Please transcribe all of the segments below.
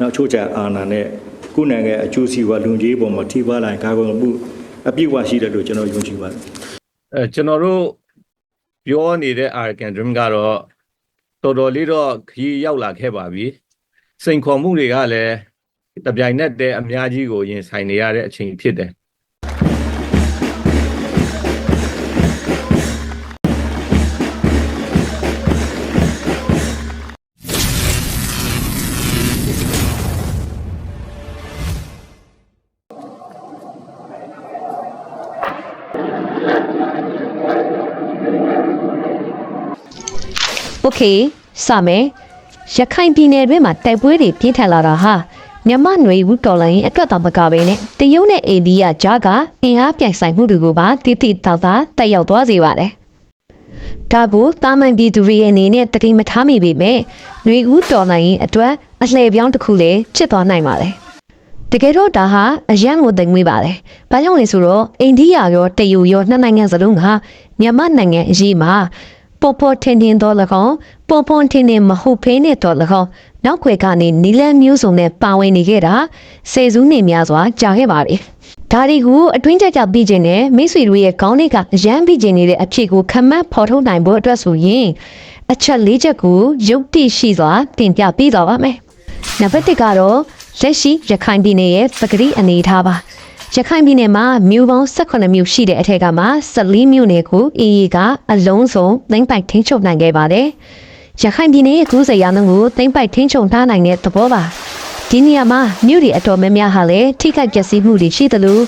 နောက်ချိုးချအာဏာနဲ့ခုနိုင်ငံအကျိုးစီးပွားလုံခြုံရေးပေါ်မှာထိပါလာရင်ကာကွယ်မှုအပြည့်အဝရှိတယ်လို့ကျွန်တော်ယုံကြည်ပါတယ်အဲကျွန်တော်တို့ပြောနေတဲ့ Arkan Dream ကတော့တော်တော်လေးတော့ခရီးရောက်လာခဲ့ပါပြီစိန်ခေါ်မှုတွေကလည်းတပြိုင်နက်တည်းအများကြီးကိုရင်ဆိုင်နေရတဲ့အချိန်ဖြစ်တယ် โอเคစမယ်ရခိုင်ပြည်နယ်တွင်းမှာတိုက်ပွဲတွေပြင်းထန်လာတာဟာမြန်မာနွေဦးတော်လိုင်းအတွက်တော့မကပဲနဲ့တရုတ်နဲ့အိန္ဒိယကြားကအင်အားပြိုင်ဆိုင်မှုတွေကိုပါတိတိတောက်တာတက်ရောက်သွားစေပါတယ်ဒါဘို့တာမန်ပြည်သူတွေရဲ့အနေနဲ့တတိမထားမိပေမဲ့နွေဦးတော်လိုင်းအတွက်အလှည့်ပြောင်းတစ်ခုလည်းဖြစ်သွားနိုင်ပါတယ်တကယ်တော့ဒါဟာအရန်ကိုသိမ့်မွေးပါတယ်။ဘာကြောင့်လဲဆိုတော့အိန္ဒိယရောတရုတ်ရောနှစ်နိုင်ငံစလုံးကမြန်မာနိုင်ငံအရေးမှာ ပေါ်ပေါ်ထင်ထင်တော်၎င်းပေါ်ပေါ်ထင်ထင်မဟုတ်ဖဲနဲ့တော်၎င်းနောက်ွယ်ကနေနီလန်းမျိုးစုံနဲ့ပါဝင်နေခဲ့တာဆယ်စုနှစ်များစွာကြာခဲ့ပါပြီ။ဒါတွေကိုအတွင်းကြကြပြီးခြင်းနဲ့မိတ်ဆွေတို့ရဲ့ခေါင်းလေးကရမ်းပြီးခြင်းနေတဲ့အဖြစ်ကိုခမတ်ဖော်ထုတ်နိုင်ဖို့အတွက်ဆိုရင်အချက်လေးချက်ကိုရုပ်တိရှိစွာတင်ပြပေးသွားပါမယ်။နံပါတ်1ကတော့လက်ရှိရခိုင်ပြည်နယ်ရဲ့ပကတိအနေအထားပါ။ ရခိုင်ပြည်နယ်မှာမြို့ပေါင်း18မြို့ရှိတဲ့အထက်ကမှာ14မြို့နယ်ကိုအေအေကအလုံးစုံသိမ့်ပိုက်ထိန်းချုပ်နိုင်ခဲ့ပါတယ်။ရခိုင်ပြည်နယ်ရဲ့90ရာခိုင်နှုန်းကိုသိမ့်ပိုက်ထိန်းချုပ်ထားနိုင်တဲ့သဘောပါ။ဒီနေရာမှာမြို့တွေအတော်များများဟာလည်းထိခိုက်ပျက်စီးမှုတွေရှိသလို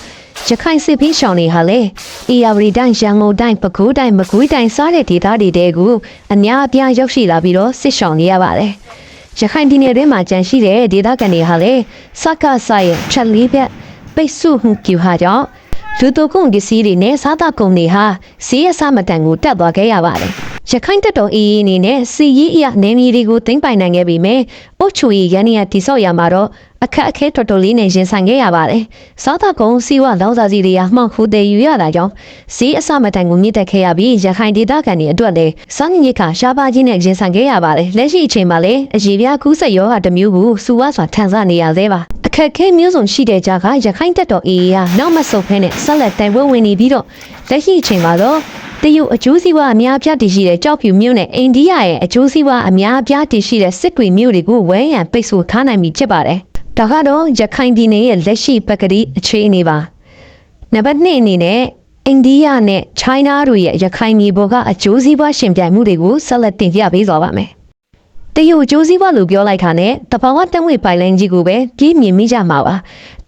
ရခိုင်စစ်ပင်းရှောင်တွေဟာလည်းအေယာဝတီတိုင်းရန်ကုန်တိုင်းပဲခူးတိုင်းမကွေးတိုင်းစတဲ့ဒေသတွေတဲကိုအများအပြားရောက်ရှိလာပြီးတော့စစ်ရှောင်နေရပါတယ်။ရခိုင်ပြည်နယ်တွင်းမှာကြန့်ရှိတဲ့ဒေသခံတွေဟာလည်းစက္ကဆရဲ့ဖြတ်လေးပြတ် ပိတ်ဆို့မှုကျူဟာကြောင့်လူတုကုန်ပစ္စည်းတွေနဲ့စားသောက်ကုန်တွေဟာဈေးအဆမတန်ကိုတက်သွားခဲ့ရပါတယ်။ရခိုင်တပ်တော်အေးအေးအနေနဲ့စီရေးအရနေမီတွေကိုသိမ့်ပိုင်နိုင်ခဲ့ပြီမဲ့အုတ်ချူရီရန်နီယာတိဆော့ရမှာတော့အခက်အခဲတော်တော်လေးနဲ့ရင်ဆိုင်ခဲ့ရပါတယ်။စားသောက်ကုန်စီဝလောင်စာစီတွေကမှောင်ခိုတဲ့ယူရတာကြောင့်ဈေးအဆမတန်ကိုမြင့်တက်ခဲ့ရပြီးရခိုင်ဒေသခံတွေအတွက်လည်းစားနည်းခါရှားပါကြီးနဲ့ရင်ဆိုင်ခဲ့ရပါတယ်။လက်ရှိအချိန်မှာလည်းအရေးပြားကူးစက်ရောဂါတစ်မျိုးကိုစူဝါစွာထန်ဆနေရသေးပါ။အခ က်အခဲမျိုးစုံရှိတဲ့ကြားကရခိုင်တပ်တော်အေးအေးကနောက်မဆုတ်ဖဲနဲ့ဆက်လက်တိုင်ပွဲဝင်နေပြီးတော့လက်ရှိအချိန်မှာတော့တရုတ်အကျိုးစီးပွားအများအပြားတည်ရှိတဲ့ကြောက်ဖြူမြို့နဲ့အိန္ဒိယရဲ့အကျိုးစီးပွားအများအပြားတည်ရှိတဲ့စစ်တွေမြို့တွေကိုဝဲရန်ပိတ်ဆို့ထားနိုင်ပြီဖြစ်ပါတယ်။ဒါကတော့ရခိုင်ပြည်နယ်ရဲ့လက်ရှိပကတိအခြေအနေပါ။နံပါတ်2အနေနဲ့အိန္ဒိယနဲ့ China တို့ရဲ့ရခိုင်ပြည်ပေါ်ကအကျိုးစီးပွားရှင်ပြိုင်မှုတွေကိုဆက်လက်တင်ပြပေးသွားပါမယ်။ တရုတ်ကျိုးစည်းပွားလို့ပြောလိုက်တာနဲ့တဘာဝတက်ငွေပိုင်လိုင်းကြီးကိုပဲပြည့်မြင်မိကြမှာပါ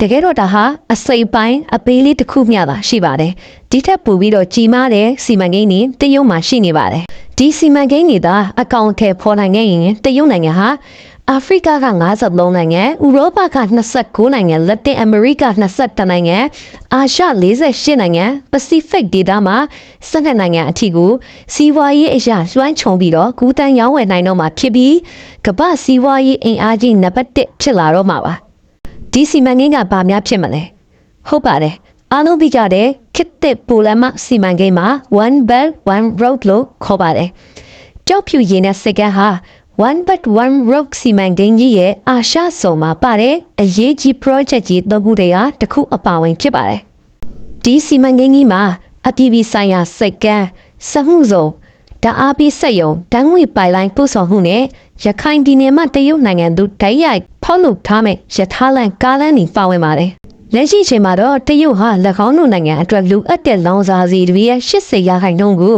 တကယ်တော့ဒါဟာအစိပ်ပိုင်းအပေးလေးတစ်ခုမျှသာရှိပါတယ်ဒီထက်ပိုပြီးတော့ကြီးမားတဲ့စီမံကိန်းတွေတရုတ်မှာရှိနေပါတယ်ဒီစီမံကိန်းတွေသာအကောင့်ထဲပေါ်နိုင်ခဲ့ရင်တရုတ်နိုင်ငံဟာ အာဖရိကက53နိုင်ငံဥရောပက29နိုင်ငံလက်တင်အမေရိက22နိုင်ငံအာရှ48နိုင်ငံပစိဖိတ်ဒေသမှာ12နိုင်ငံအထိကိုစီးပွားရေးအရာလွှမ်းခြုံပြီးတော့ကူးတန်းရောင်းဝယ်နိုင်တော့မှာဖြစ်ပြီးကမ္ဘာစီးပွားရေးအင်အားကြီးနံပါတ်1ဖြစ်လာတော့မှာပါဒီစီမံကိန်းကဘာများဖြစ်မလဲဟုတ်ပါတယ်အားလုံးသိကြတဲ့ခစ်တစ်ပူလမစီမံကိန်းမှာ one belt one road လို့ခေါ်ပါတယ်ကြောက်ဖြူရည်နဲ့စကတ်ဟာ one but one road စီမံကိန်းကြီးရဲ့အာရှစုံမှာပါတဲ့အရေးကြီး project ကြီးသုံးခုတည်းဟာတစ်ခုအပါဝင်ဖြစ်ပါတယ်ဒီစီမံကိန်းကြီးမှာအပြည်ပြည်ဆိုင်ရာစိတ်ကန်းစက်မှုစုံဓာတ်အားပေးစက်ရုံတန်းငွေပိုင်လိုင်းပို့ဆောင်မှုနဲ့ရခိုင်ပြည်နယ်မှာတရုတ်နိုင်ငံသူတိုက်ရိုက်ဖောက်လုပ်ထားမဲ့ရထားလမ်းကားလမ်းတွေပါဝင်ပါတယ်။လက်ရှိအချိန်မှာတော့တရုတ်ဟာ၎င်းတို့နိုင်ငံအတွက်လူအပ်တဲ့လောင်စာစီတွေရဲ့80ရာခိုင်နှုန်းကို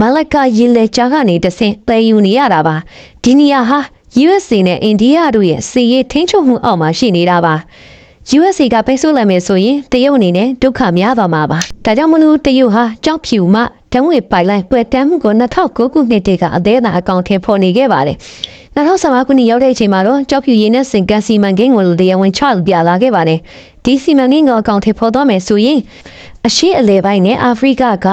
မလကရေလေကြားကနေတဆင့်တည်ယူနေရတာပါ။ဒီနေရာဟာ USA နဲ့အိန္ဒိယတို့ရဲ့စီရေးထိန်းချုပ်မှုအောက်မှာရှိနေတာပါ။ USA ကပိတ်ဆို့လိုက်မယ်ဆိုရင်တရုတ်အနေနဲ့ဒုက္ခများသွားမှာပါ။ဒါကြောင့်မလို့တရုတ်ဟာကြောက်ဖြူမှတံငွေပိုင်လိုက်ပွဲတမ်းမှုကို2009ခုနှစ်တည်းကအသေးအံအကောင့်ထဲပေါ်နေခဲ့ပါတယ်။ 2015ခုနှစ်ရောက်တဲ့အချိန်မှာတော့ကြောက်ဖြူရင်းနဲ့စင်ကန်စီမံကိန်းကိုတရားဝင်ချပြလာခဲ့ပါတယ်။ဒီစီမံကိန်းကအကောင့်ထဲပေါ်သွားမယ်ဆိုရင်အရှိအလေပိုင်းနဲ့အာဖရိကက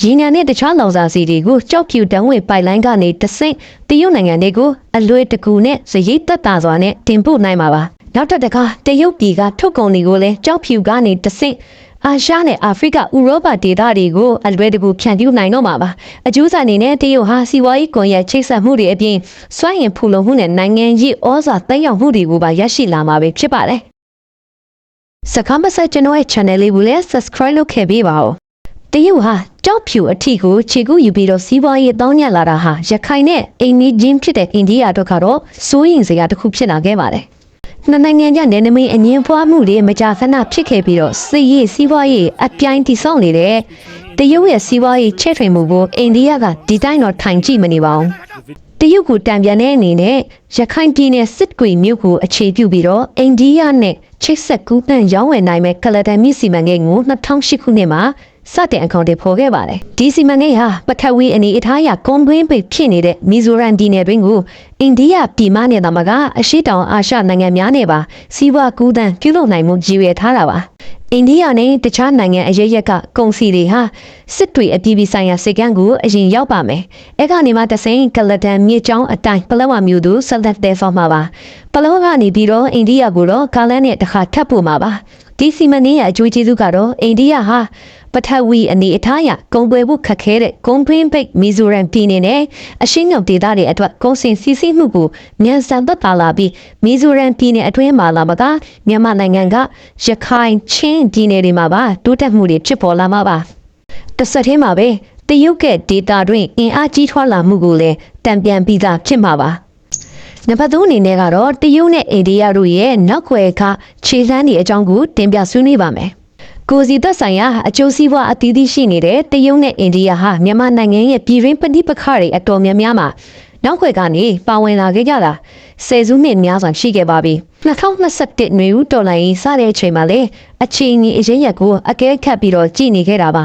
ရင်းနှံနဲ့တခြားလောင်စာစီတွေကိုကြောက်ဖြူတံငွေပိုင်လိုင်းကနေတဆင့်တရုတ်နိုင်ငံတွေကိုအလွယ်တကူနဲ့စရိတ်သက်သာစွာနဲ့တင်ပို့နိုင်မှာပါ။နောက်ထပ်တစ်ခါတရုတ်ပြည်ကထုတ်ကုန်တွေကိုလည်းကြောက်ဖြူကနေတဆင့် အာရှနဲ့အာဖရိကဥရောပဒေသတွေကိုအလွယ်တကူဖြန့်ဖြူးနိုင်တော့မှာပါအကျိုးဆက်အနေနဲ့တရုတ်ဟာစီးပွားရေးကွန်ရက်ချိတ်ဆက်မှုတွေအပြင်စွမ်းရည်ဖူလုံမှုနဲ့နိုင်ငံရေးဩဇာတက်ရောက်မှုတွေကိုပါရရှိလာမှာပဲဖြစ်ပါတယ်စကားမဆက်ကျွန်တော်ရဲ့ channel လေးကိုလည်း subscribe လုပ်ခဲ့ပေးပါဦးတရုတ်ဟာကြောက်ဖြူအထီကိုခြေကူးယူပြီးတော့စီးပွားရေးတောင်းညက်လာတာဟာရခိုင်နဲ့အိန္ဒိချင်းဖြစ်တဲ့အိန္ဒိယတို့ကတော့စိုးရင်စရာတစ်ခုဖြစ်လာခဲ့ပါတယ် နှစ်နိုင်ငံကြားနယ်နိမိတ်အငင်းပွားမှုတွေမကြာခဏဖြစ်ခဲ့ပြီးတော့စစ်ရေးစီးပွားရေးအပြိုင်တိဆောက်နေတဲ့တရုတ်ရဲ့စီးပွားရေးချဲ့ထွင်မှုကိုအိန္ဒိယကဒီတိုင်းတော့ထိုင်ကြည့်မနေပါဘူးတရုတ်ကိုတံပြန်တဲ့အနေနဲ့ရခိုင်ပြည်နယ်စစ်ကွေမြို့ကိုအခြေပြုပြီးတော့အိန္ဒိယနဲ့ချိတ်ဆက်ကူးတန့်ရောင်းဝယ်နိုင်မဲ့ကလတန်မြစ်စီမံကိန်းကို2008ခုနှစ်မှာ စတင်အကောင့်တွေဖော်ခဲ့ပါတယ်ဒီစီမံကိန်းဟာပထဝီအနေအထားအရကွန်တွင်းပိတ်ဖြစ်နေတဲ့မီဇိုရမ်ပြည်နယ်တွင်းကိုအိန္ဒိယပြည်မနဲ့တမကအရှိတောင်အာရှနိုင်ငံများနဲ့ပါစီးပွားကူးတန့်ပြုလုပ်နိုင်မှုရည်ရွယ်ထားတာပါအိန္ဒိယနဲ့တခြားနိုင်ငံအရရက်ကကုန်စည်တွေဟာစစ်တွေအပြည်ပြည်ဆိုင်ရာစိတ်ကန်းကိုအရင်ရောက်ပါမယ်။အဲကနေမှတစိန်ကလဒန်မြေချောင်းအတိုင်းပလောဝမျိုးသူဆက်လက်တဲ့ဆောင်မှာပါ။ပလောကနေပြီးတော့အိန္ဒိယကိုတော့ကာလန်နဲ့တစ်ခါထပ်ပို့မှာပါ။ဒီစီမံကိန်းရဲ့အကျိုးကျေးဇူးကတော့အိန္ဒိယဟာ ပထဝီအနေအထားအရကုံပွဲဖို့ခက်ခဲတဲ့ကုန်းတွင်းပိတ်မီဇိုရမ်ပြည်နယ်နဲ့အရှင်းမြောက်ဒေသတွေအတွက်ကုန်စင်စီးဆင်းမှုကိုမြန်ဆန်သက်သာလာပြီးမီဇိုရမ်ပြည်နယ်အတွင်းမှာလာမကမြန်မာနိုင်ငံကရခိုင်ချင်းပြည်နယ်တွေမှာပါတိုးတက်မှုတွေဖြစ်ပေါ်လာမှာပါတစ်ဆက်တည်းမှာပဲတရုတ်ကဒေတာတွင်အင်အားကြီးထွားလာမှုကိုလည်းတံပြန်ပြီးသားဖြစ်မှာပါနံပါတ်3အနေနဲ့ကတော့တရုတ်နဲ့အိန္ဒိယတို့ရဲ့နောက်ွယ်ခခြေစမ်းတွေအကြောင်းကိုတင်ပြဆွေးနွေးပါမယ်။ ကိုစီသက်ဆိုင်ရာအကျိုးစီးပွားအသီးသီးရှိနေတဲ့တရုတ်နဲ့အိန္ဒိယဟာမြန်မာနိုင်ငံရဲ့ပြည်ရင်းပဋိပက္ခတွေအတော်များများမှာနောက်ွယ်ကနေပါဝင်လာခဲ့ကြတာဆယ်စုနှစ်များစွာရှိခဲ့ပါပြီ2021နွေဦးတော်လိုင်းစတဲ့အချိန်မှာလေအချိန်ကြီးအရင်ရက်ကိုအကဲခတ်ပြီးတော့ကြည်နေခဲ့တာပါ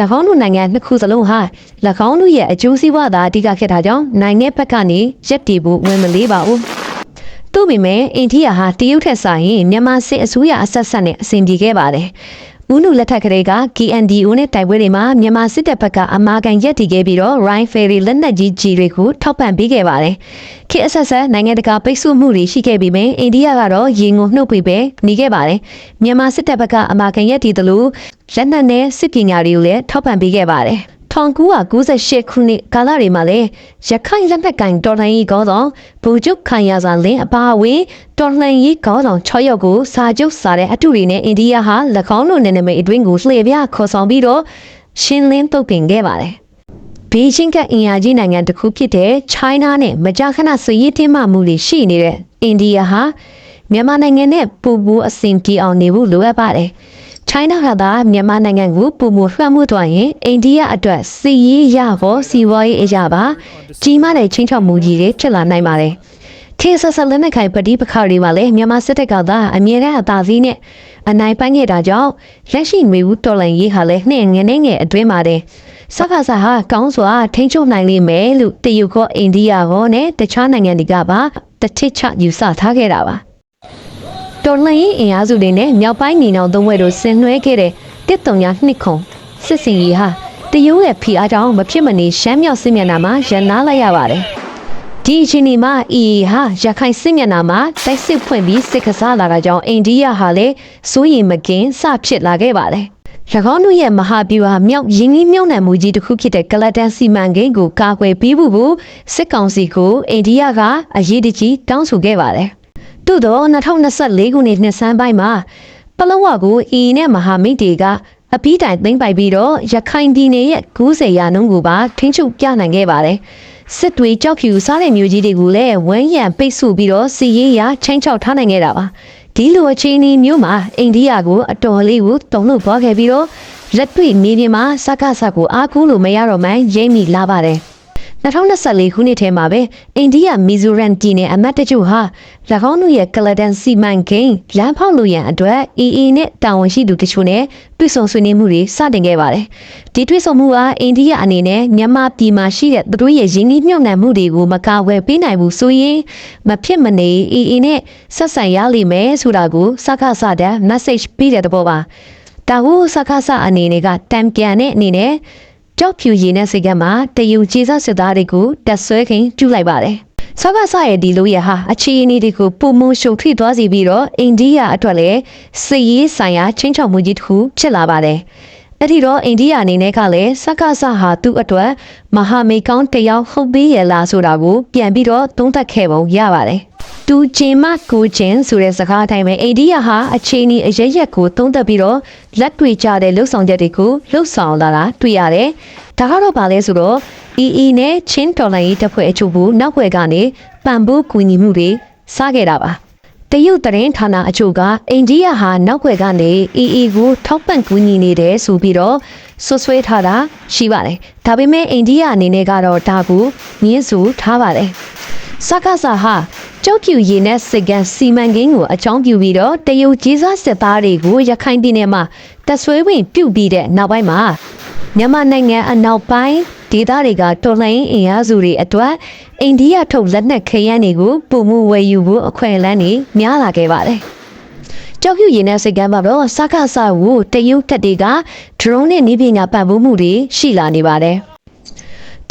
၎င်းတို့နိုင်ငံနှစ်ခုစလုံးဟာ၎င်းတို့ရဲ့အကျိုးစီးပွားသာအဓိကခဲ့တာကြောင့်နိုင်ငံဘက်ကနေရက်တီဖို့ဝင်မလေးပါဘူးသို့ပေမဲ့အိန္ဒိယဟာတရုတ်ထက်ဆိုင်ရင်မြန်မာစစ်အစိုးရအဆက်ဆက်နဲ့အဆင်ပြေခဲ့ပါတယ်။ ဦးနုလက်ထက်ကလေးက KNDO နဲ့တိုက်ပွဲတွေမှာမြန်မာစစ်တပ်ဘက်ကအမာကန်ရက်တည်ခဲ့ပြီးတော့ Rhine Ferry လက်နက်ကြီးကြီးတွေကိုထောက်ပံ့ပေးခဲ့ပါတယ်။ခေတ်အဆက်ဆက်နိုင်ငံတကာပိတ်ဆို့မှုတွေရှိခဲ့ပြီးမြအိန္ဒိယကတော့ရေငုံနှုတ်ပြီးပဲหนีခဲ့ပါတယ်။မြန်မာစစ်တပ်ဘက်ကအမာကန်ရက်တည်တယ်လို့လက်နက်နဲ့စစ်ပညာတွေကိုလည်းထောက်ပံ့ပေးခဲ့ပါတယ်။ 1998ခုနှစ်ကာလတွေမှာလည်းရခိုင်လက်နက်ကိုင်တော်လှန်ရေးကောဆောင်ဘူကျုပ်ခိုင်ရစာလင်းအပါအဝင်တော်လှန်ရေးကောဆောင်6ယောက်ကိုစာချုပ်စာတဲ့အတူတွေနဲ့အိန္ဒိယဟာ၎င်းတို့နယ်နိမိတ်အတွင်းကိုလှည့်ပြခေါ်ဆောင်ပြီးတော့ရှင်းလင်းတုတ်တင်ခဲ့ပါတယ်။ဘေဂျင်းကအင်အားကြီးနိုင်ငံတစ်ခုဖြစ်တဲ့ China နဲ့မကြာခဏဆွေးရည်တင်းမှမှုတွေရှိနေတဲ့အိန္ဒိယဟာမြန်မာနိုင်ငံနဲ့ပူပူအဆင်ပြေအောင်နေဖို့လိုအပ်ပါတယ်။ China ကသာမြန်မာနိုင်ငံကိုပုံမလွှမ်းမိုးသွားရင်အိန္ဒိယအတွက်စီးရေးရဖို့စီးပွားရေးအရာပါကြီးမားတဲ့ချင်းချောက်မှုကြီးတွေဖြစ်လာနိုင်ပါတယ်။ခေတ်ဆက်ဆက်လက်နက်ကိုင်ပဋိပက္ခတွေမှာလည်းမြန်မာစစ်တပ်ကသာအမြဲတမ်းအသာစီးနဲ့အနိုင်ပိုင်းခဲ့တာကြောင့်လက်ရှိမျိုးဦးတော်လှန်ရေးဟာလည်းနှင်းငနေငယ်အတွင်းမှာတဲ့စကားစားဟာကောင်းစွာထိန်းချုပ်နိုင်လိမ့်မယ်လို့တရုတ်ကအိန္ဒိယကောနဲ့တခြားနိုင်ငံတွေကပါတထစ်ချယူဆထားခဲ့တာပါ။ တော်လှန်ရေးအင်အားစုတွေနဲ့မြောက်ပိုင်းညီနောင်သုံးဘွဲ့တို့ဆင်နွှဲခဲ့တဲ့တစ်တုံညာနှစ်ခုစစ်စင်ကြီးဟာတရုတ်ရဲ့ဖီအားကြောင့်မဖြစ်မနေရှမ်းမြောက်စစ်မျက်နှာမှာရန်နာလိုက်ရပါတယ်။ဒီအချိန်ဒီမှာအီဟာရခိုင်စစ်မျက်နှာမှာတိုက်စစ်ဖွင့်ပြီးစစ်ကစားလာတာကြောင့်အိန္ဒိယဟာလည်းစိုးရိမ်မကင်းစဖြစ်လာခဲ့ပါတယ်။၎င်းတို့ရဲ့မဟာဗျူဟာမြောက်ရင်းနှီးမြှုပ်နှံမှုကြီးတစ်ခုဖြစ်တဲ့ကလတန်စီမံကိန်းကိုကာကွယ်ပေးဖို့စစ်ကောင်စီကိုအိန္ဒိယကအရေးတကြီးတောင်းဆိုခဲ့ပါတယ်။ သို့တော့2024ခုနှစ်နှစ်ဆန်းပိုင်းမှာပလောဝကိုအီနဲ့မဟာမိတ်တွေကအပီးတိုင်သိမ့်ပိုက်ပြီးတော့ရခိုင်ပြည်နယ်ရဲ့90ရာနှုန်းကိုပါထိန်းချုပ်ပြနိုင်ခဲ့ပါတယ်စစ်တွေကြောက်ဖြူစားတဲ့မျိုးကြီးတွေကိုလည်းဝန်းရံပိတ်ဆို့ပြီးတော့စီရေးရချင်းချောက်ထားနိုင်ခဲ့တာပါဒီလိုအခြေအနေမျိုးမှာအိန္ဒိယကိုအတော်လေးကိုတုံ့လို့ပွားခဲ့ပြီးတော့လက်တွေ့နေပြင်မှာစကားစကိုအားကိုးလို့မရတော့မှရိမ့်မိလာပါတယ် 2024ခုနှစ်ထဲမှာပဲအိန္ဒိယမီဇိုရမ်ပြည်နယ်အမတ်တချို့ဟာ၎င်းတို့ရဲ့ကလဒန်စီမန်ကိန်းလမ်းဖောက်လို့ရန်အတွက် EE နဲ့တာဝန်ရှိသူတချို့နဲ့တွေ့ဆုံဆွေးနွေးမှုတွေစတင်ခဲ့ပါတယ်။ဒီတွေ့ဆုံမှုဟာအိန္ဒိယအနေနဲ့မြန်မာပြည်မှာရှိတဲ့သူတို့ရဲ့ရင်းနှီးမြှုပ်နှံမှုတွေကိုမကာဝယ်ပေးနိုင်ဘူးဆိုရင်မဖြစ်မနေ EE နဲ့ဆက်ဆံရလိမ့်မယ်ဆိုတာကိုစကားစတဲ့ message ပေးတဲ့သဘောပါ။ဒါကိုစကားစအနေနဲ့ကတမ်ပြန်တဲ့အနေနဲ့ ကြောက်ဖြူရည်နဲ့စိတ်ကမှာတယူကျေးစားစစ်သားတွေကိုတက်ဆွဲခင်ကျူးလိုက်ပါတယ်ဆကဆရဲ့ဒီလိုရဟာအခြေအနေတွေကိုပုံမရှုံထွေသွားစီပြီးတော့အိန္ဒိယအတွက်လည်းစစ်ရေးဆိုင်ရာချင်းချောက်မှုကြီးတစ်ခုဖြစ်လာပါတယ်။ အဲ့ဒီတော့အိန္ဒိယအနေနဲ့ကလည်းစကဆဟာသူ့အတွက်မဟာမိတ်ကောင်းတစ်ယောက်ဟုတ်သေးရဲ့လားဆိုတာကိုပြန်ပြီးတော့သုံးသပ်ခဲ့ပုံရပါတယ်။တူချင်မကိုချင်းဆိုတဲ့စကားအတိုင်းပဲအိန္ဒိယဟာအခြေအနေအရရက်ကိုသုံးသပ်ပြီးတော့လက်တွေ့ကျတဲ့လှုပ်ဆောင်ချက်တွေကိုလှုပ်ဆောင်လာတာတွေ့ရတယ်။ဒါကတော့ဗာလဲဆိုတော့ EE နဲ့ချင်းတော်လိုင်းရေးတပ်ဖွဲ့အချို့ကိုနောက်ွယ်ကနေပံ့ပိုးကူညီမှုတွေစခဲ့တာပါ တရုတ်သတင်းဌာနအချို့ကအိန္ဒိယဟာနောက်ွယ်ကနေ EE ကိုထောက်ပံ့ကူညီနေတယ်ဆိုပြီးတော့ဆွဆွဲထားတာရှိပါတယ်ဒါပေမဲ့အိန္ဒိယအနေနဲ့ကတော့ဒါကိုငင်းဆိုထားပါတယ်စကားစာဟာကျောက်ဖြူရည်နဲ့စစ်ကန်စီမံကိန်းကိုအကြောင်းပြုပြီးတော့တရုတ်ကြီးစားစစ်သားတွေကိုရခိုင်ပြည်နယ်မှာတပ်ဆွဲဝင်ပြုတ်ပြီးတဲ့နောက်ပိုင်းမှာ မြန်မာနိုင်ငံအနောက်ပိုင်းဒေသတွေကတော်လှန်ရေးအင်အားစုတွေအတွက်အိန္ဒိယထုတ်လက်နက်ခဲယမ်းတွေကိုပုံမှုဝယ်ယူဖို့အခွင့်အလမ်းတွေများလာခဲ့ပါတယ်။ကြောက်ဖြူရည်နဲ့စိတ်ကမ်းမှာတော့စကားစဝူတရုတ်တပ်တွေက drone နဲ့နေပညာပံ့ပိုးမှုတွေရှိလာနေပါတယ်။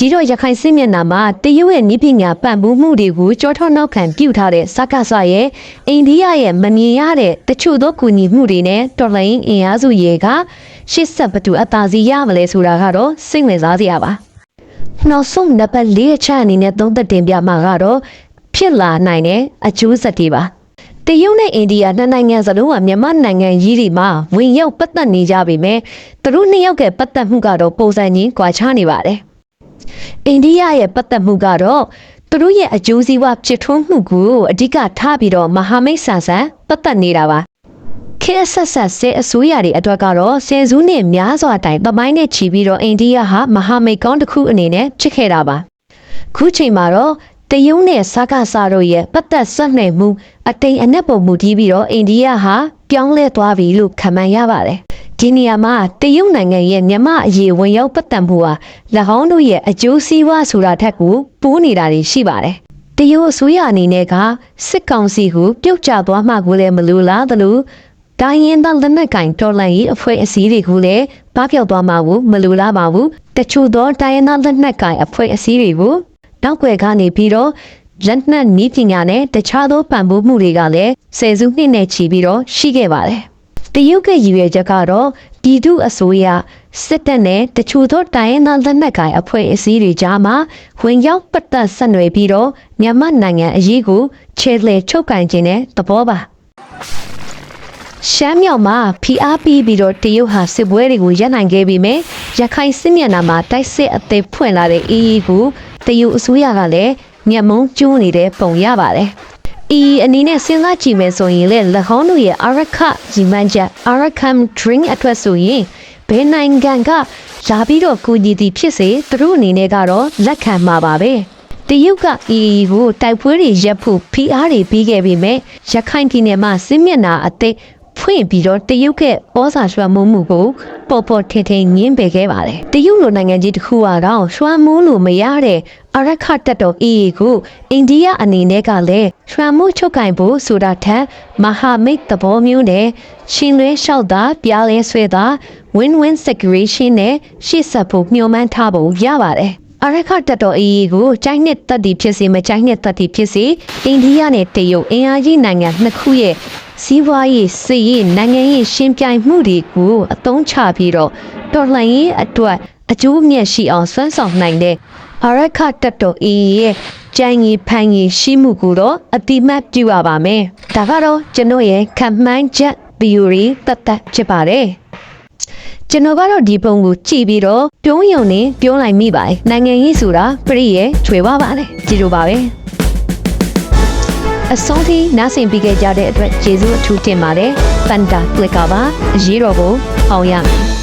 ဒီတော့ရခိုင်စစ်မျက်နှာမှာတရုတ်ရဲ့နိပညာပံ့ပိုးမှုတွေကိုကြောထောက်နောက်ခံပြုထားတဲ့စကားစရဲ့အိန္ဒိယရဲ့မမြင်ရတဲ့တချို့သောကူညီမှုတွေနဲ့တော်လိုင်းအင်အားစုတွေကရှစ်ဆက်ဘသူအသာစီရမလဲဆိုတာကတော့စိတ်ဝင်စားစရာပါနောက်ဆုံးနံပါတ်၄အချက်အနေနဲ့သုံးသက်တင်ပြမှာကတော့ဖြစ်လာနိုင်တဲ့အကျိုးဆက်တွေပါတရုတ်နဲ့အိန္ဒိယနှစ်နိုင်ငံစလုံးကမြန်မာနိုင်ငံကြီးတွေမှာဝင်ရောက်ပတ်သက်နေကြပေမဲ့သူတို့နှစ်ယောက်ကပတ်သက်မှုကတော့ပုံစံချင်းကွာခြားနေပါတယ် အိန္ဒိယရဲ့ပတ်သက်မှုကတော့သူတို့ရဲ့အကျိုးစီးပွားဖြစ်ထွန်းမှုကိုအဓိကထားပြီးတော့မဟာမိတ်ဆန်ဆန်ပတ်သက်နေတာပါခေတ်ဆက်ဆက်ဆဲအစိုးရတွေအတွက်ကတော့ဆယ်စုနှစ်များစွာတိုင်သမိုင်းနဲ့ချီပြီးတော့အိန္ဒိယဟာမဟာမိတ်ကောင်းတစ်ခုအနေနဲ့ဖြစ်ခဲ့တာပါခုချိန်မှာတော့တရုတ်နဲ့စကားစားတို့ရဲ့ပတ်သက်ဆက်နွယ်မှုအတိမ်အနက်ပုံမူတည်ပြီးတော့အိန္ဒိယဟာပြောင်းလဲသွားပြီလို့ခန့်မှန်းရပါတယ် ဒီနေရာမှာတရုတ်နိုင်ငံရဲ့မြမအရေးဝင်ရောက်ပတ်သက်မှုဟာ၎င်းတို့ရဲ့အကျိုးစီးပွားဆိုတာထက်ကိုပိုးနေတာတွေရှိပါတယ်တရုတ်အစိုးရအနေနဲ့ကစစ်ကောင်စီကိုပြုတ်ကျသွားမှကိုလည်းမလိုလားသလိုတိုင်းရင်းသားလက်နက်ကင်တော်လှန်ရေးအဖွဲ့အစည်းတွေကိုလည်းပပျောက်သွားမှာဘူးမလိုလားပါဘူးတချို့သောတိုင်းရင်းသားလက်နက်ကင်အဖွဲ့အစည်းတွေကိုနောက်ွယ်ကနေပြီးတော့လက်နက်နည်းပညာနဲ့တခြားသောပံ့ပိုးမှုတွေကလည်းဆယ်စုနှစ်နဲ့ချီပြီးတော့ရှိခဲ့ပါတယ် တရုတ်ကရည်ရွယ်ချက်ကတော့ပြည်သူအစိုးရစစ်တပ်နဲ့တချို့သောတိုင်းရင်းသားလက်နက်ကင်အဖွဲ့အစည်းတွေကြားမှာဝင်ရောက်ပတ်သက်ဆက်နွယ်ပြီးတော့မြန်မာနိုင်ငံအရေးကိုခြေလှယ်ချုပ်ကင်ခြင်းတဲ့သဘောပါရှမ်းမြောက်မှာဖိအားပေးပြီးတော့တရုတ်ဟာစစ်ပွဲတွေကိုရပ်နိုင်ခဲ့ပြီးမြဲရခိုင်စစ်မျက်နှာမှာတိုက်စစ်အသေးဖွင့်လာတဲ့အေးအေးကိုတရုတ်အစိုးရကလည်းမျက်မုံကျိုးနေတဲ့ပုံရပါတယ်။ အေးအနေနဲ့စဉ်းစားကြည့်မယ်ဆိုရင်လေ၎င်းတို့ရဲ့အရခရီမန်ချက် Arakam Drink အတွက်ဆိုရင်ဘယ်နိုင်ငံကလာပြီးတော့ကူညီသည်ဖြစ်စေသူတို့အနေနဲ့ကတော့လက်ခံမှာပါပဲ။တရုတ်က EE ကိုတိုက်ပွဲတွေရပ်ဖို့ဖိအားတွေပြီးခဲ့ပေမဲ့ရခိုင်ပြည်နယ်မှာစစ်မျက်နှာအသိ ဖွင့်ပြီးတော့တရုတ်ကဩဇာရွှမ်းမိုးမှုကိုပေါ်ပေါ်ထင်ထင်ညင်းပယ်ခဲ့ပါတယ်။တရုတ်လိုနိုင်ငံကြီးတစ်ခုကတော့ရွှမ်းမိုးလို့မရတဲ့အရခတက်တော် EE ကိုအိန္ဒိယအနေနဲ့ကလည်းရွှမ်းမိုးချုပ်ကင်ဖို့ဆိုတာထက်မဟာမိတ်သဘောမျိုးနဲ့ရှင်လွဲလျှောက်တာပြားလဲဆွဲတာ win-win situation နဲ့ရှေ့ဆက်ဖို့မျှော်မှန်းထားဖို့ရပါတယ်။ အရခတက်တော်အေးကိုကျိုင်းနှစ်တက်တီဖြစ်စေမကျိုင်းနှစ်တက်တီဖြစ်စေအိန္ဒိယနဲ့တရုတ်အင်အားကြီးနိုင်ငံနှစ်ခုရဲ့စီးပွားရေးစစ်ရေးနိုင်ငံရေးရှင်ပြိုင်မှုတွေကိုအသုံးချပြီးတော့တော်လှန်ရေးအတွက်အကျိုးအမြတ်ရှိအောင်ဆွမ်းဆောင်နိုင်တဲ့အရခတက်တော်အေးရဲ့ကျန်းကြီးဖန်ကြီးရှိမှုကိုတော့အတိမတ်ပြုရပါမယ်။ဒါကတော့ကျွန်တော်ရဲ့ခံမှန်းချက် theory တက်တက်ဖြစ်ပါတယ်။ ကျွန်တော်ကတော့ဒီပုံကိုကြည့်ပြီးတော့ပြုံးယုံနေပြောလိုက်မိပါတယ်နိုင်ငံရေးဆိုတာပြည့်ရဲ့ချွေပါပါလေကြည့်လို့ပါပဲအဆုံးထိနားဆင်ပြီးခဲ့ကြတဲ့အတွက်ကျေးဇူးအထူးတင်ပါတယ်ပန်တာကလစ်ကပါအရေးတော်ကိုအောင်ရမယ်